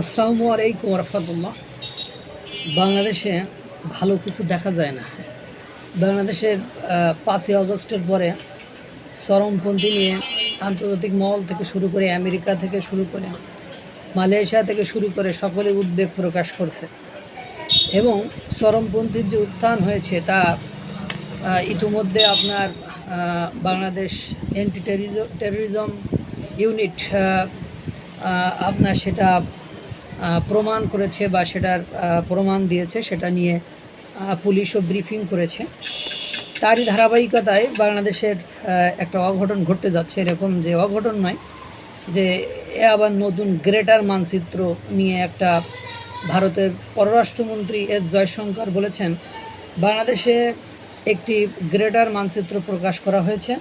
আসসালামু আলাইকুম রহমতুল্লাহ বাংলাদেশে ভালো কিছু দেখা যায় না। বাংলাদেশের পাঁচই আগস্টের পরে চরমপন্থী নিয়ে আন্তর্জাতিক মহল থেকে শুরু করে আমেরিকা থেকে শুরু করে মালয়েশিয়া থেকে শুরু করে সকলে উদ্বেগ প্রকাশ করছে। এবং চরমপন্থীর যে উত্থান হয়েছে তা ইতিমধ্যে আপনার বাংলাদেশ অ্যান্টি টেরোরিজম ইউনিট আপনার সেটা প্রমাণ করেছে বা সেটার প্রমাণ দিয়েছে, সেটা নিয়ে পুলিশও ব্রিফিং করেছে। তারই ধারাবাহিকতায় বাংলাদেশের একটা অঘটন ঘটতে যাচ্ছে এরকম যে অঘটন নয়, যে এ আবার নতুন গ্রেটার মানচিত্র নিয়ে একটা ভারতের পররাষ্ট্রমন্ত্রী এস জয়শঙ্কর বলেছেন, বাংলাদেশে একটি গ্রেটার মানচিত্র প্রকাশ করা হয়েছে,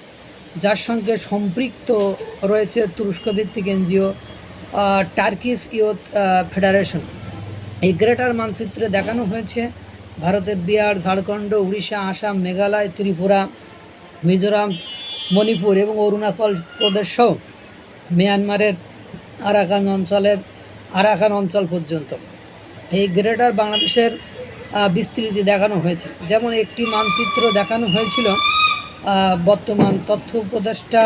যার সঙ্গে সম্পৃক্ত রয়েছে তুরস্ক ভিত্তিক এনজিও টার্কিস ইয়ুথ ফেডারেশন। এই গ্রেটার মানচিত্রে দেখানো হয়েছে ভারতের বিহার, ঝাড়খণ্ড, উড়িষ্যা, আসাম, মেঘালয়, ত্রিপুরা, মিজোরাম, মণিপুর এবং অরুণাচল প্রদেশ সহ মিয়ানমারের আরাকান অঞ্চলের আরাকান অঞ্চল পর্যন্ত। এই গ্রেটার বাংলাদেশের বিস্তৃতি দেখানো হয়েছে। যেমন একটি মানচিত্র দেখানো হয়েছিল বর্তমান তথ্য উপদেষ্টা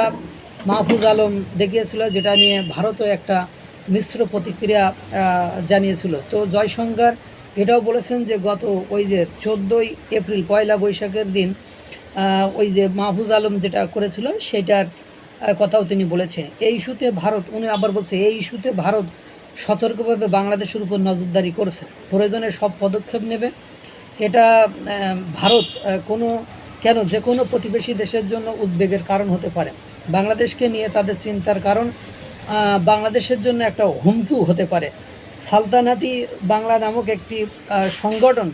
মাহফুজ আলম দেখিয়েছিল, যেটা নিয়ে ভারতও একটা মিশ্র প্রতিক্রিয়া জানিয়েছিল। তো জয়শঙ্কর এটাও বলেছেন যে গত ওই যে চোদ্দোই এপ্রিল, পয়লা বৈশাখের দিন ওই যে মাহফুজ আলম যেটা করেছিল, সেটার কথাও তিনি বলেছেন। এই ইস্যুতে ভারত, উনি আবার বলছে, এই ইস্যুতে ভারত সতর্কভাবে বাংলাদেশের উপর নজরদারি করছে। প্রয়োজনে সব পদক্ষেপ নেবে। এটা ভারত কোনো, কেন যে কোনো প্রতিবেশী দেশের জন্য উদ্বেগের কারণ হতে পারে। বাংলাদেশকে নিয়ে তাদের চিন্তার কারণ বাংলাদেশের জন্য একটা হুমকিও হতে পারে। সালতানাতি বাংলা নামক একটি সংগঠন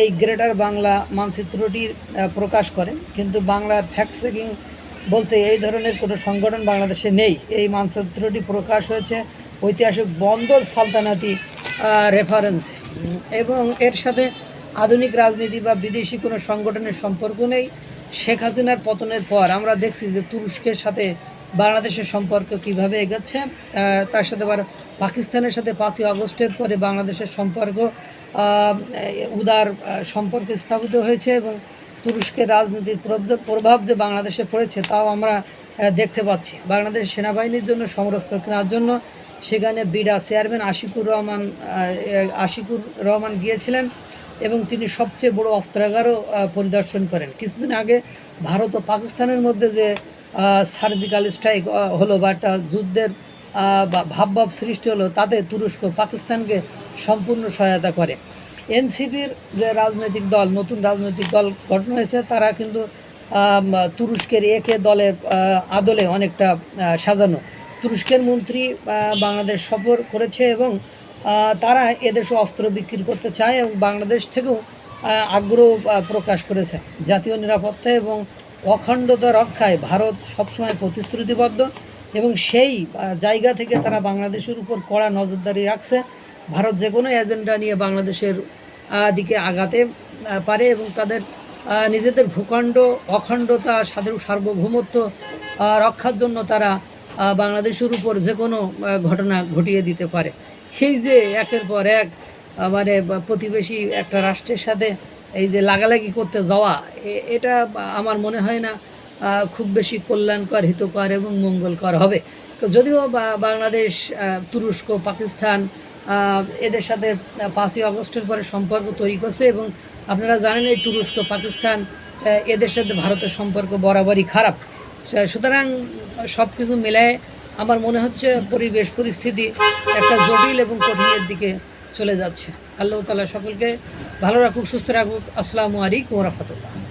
এই গ্রেটার বাংলা মানচিত্রটির আহ, প্রকাশ করে। কিন্তু বাংলার ফ্যাক্ট চেকিং বলছে এই ধরনের কোনো সংগঠন বাংলাদেশে নেই। এই মানচিত্রটি প্রকাশ হয়েছে ঐতিহাসিক বন্দর সালতানাতি রেফারেন্স এবং এর সাথে আধুনিক রাজনীতি বা বিদেশি কোনো সংগঠনের সম্পর্ক নেই। শেখ হাসিনার পতনের পর আমরা দেখছি যে তুরস্কের সাথে বাংলাদেশের সম্পর্ক কীভাবে এগোচ্ছে তার সাথে আবার পাকিস্তানের সাথে পাঁচই আগস্টের পরে বাংলাদেশের সম্পর্ক উদার সম্পর্ক স্থাপিত হয়েছে এবং তুরস্কের রাজনীতির প্রভাব- যে বাংলাদেশে পড়েছে তাও আমরা দেখতে পাচ্ছি। বাংলাদেশ সেনাবাহিনীর জন্য সমরস্ত্র কেনার জন্য সেখানে বিডা চেয়ারম্যান আশিকুর রহমান আশিকুর রহমান গিয়েছিলেন। এবং তিনি সবচেয়ে বড় অস্ত্রাগারও পরিদর্শন করেন। কিছুদিন আগে ভারত ও পাকিস্তানের মধ্যে যে সার্জিক্যাল স্ট্রাইক হলো বা একটা যুদ্ধের ভাবভাব সৃষ্টি হলো, তাতে তুরস্ক পাকিস্তানকে সম্পূর্ণ সহায়তা করে। এনসিপির যে রাজনৈতিক দল, নতুন রাজনৈতিক দল গঠন হয়েছে, তারা কিন্তু তুরস্কের একে দলের আদলে অনেকটা সাজানো। তুরস্কের মন্ত্রী বাংলাদেশ সফর করেছে এবং তারা এদেশে অস্ত্র বিক্রি করতে চায় এবং বাংলাদেশ থেকেও আগ্রহ প্রকাশ করেছে। জাতীয় নিরাপত্তা এবং অখণ্ডতা রক্ষায় ভারত সবসময় প্রতিশ্রুতিবদ্ধ এবং সেই জায়গা থেকে তারা বাংলাদেশের উপর কড়া নজরদারি রাখছে। ভারত যে কোনো এজেন্ডা নিয়ে বাংলাদেশের দিকে আগাতে পারে এবং তাদের নিজেদের ভূখণ্ড, অখণ্ডতা, সাধারণ সার্বভৌমত্ব রক্ষার জন্য তারা বাংলাদেশের উপর যে কোনো ঘটনা ঘটিয়ে দিতে পারে। এই যে একের পর এক মানে প্রতিবেশী একটা রাষ্ট্রের সাথে এই যে লাগালাগি করতে যাওয়া এটা আমার মনে হয় না খুব বেশি কল্যাণকর হিতকর এবং মঙ্গলকর হবে। তো যদিও বাংলাদেশ তুরস্ক, পাকিস্তান এদের সাথে পাঁচই আগস্টের পরে সম্পর্ক তৈরি করছে এবং আপনারা জানেন এই তুরস্ক, পাকিস্তান এদের সাথে ভারতের সম্পর্ক বরাবরই খারাপ। সুতরাং সব কিছু মিলায় আমার মনে হচ্ছে পরিবেশ, পরিস্থিতি একটা জটিল এবং কঠিনের দিকে চলে যাচ্ছে। আল্লাহ তালা সকলকে ভালো রাখুক, সুস্থ রাখুক। আসসালামু আলাইকুম রহমতুল্লাহ।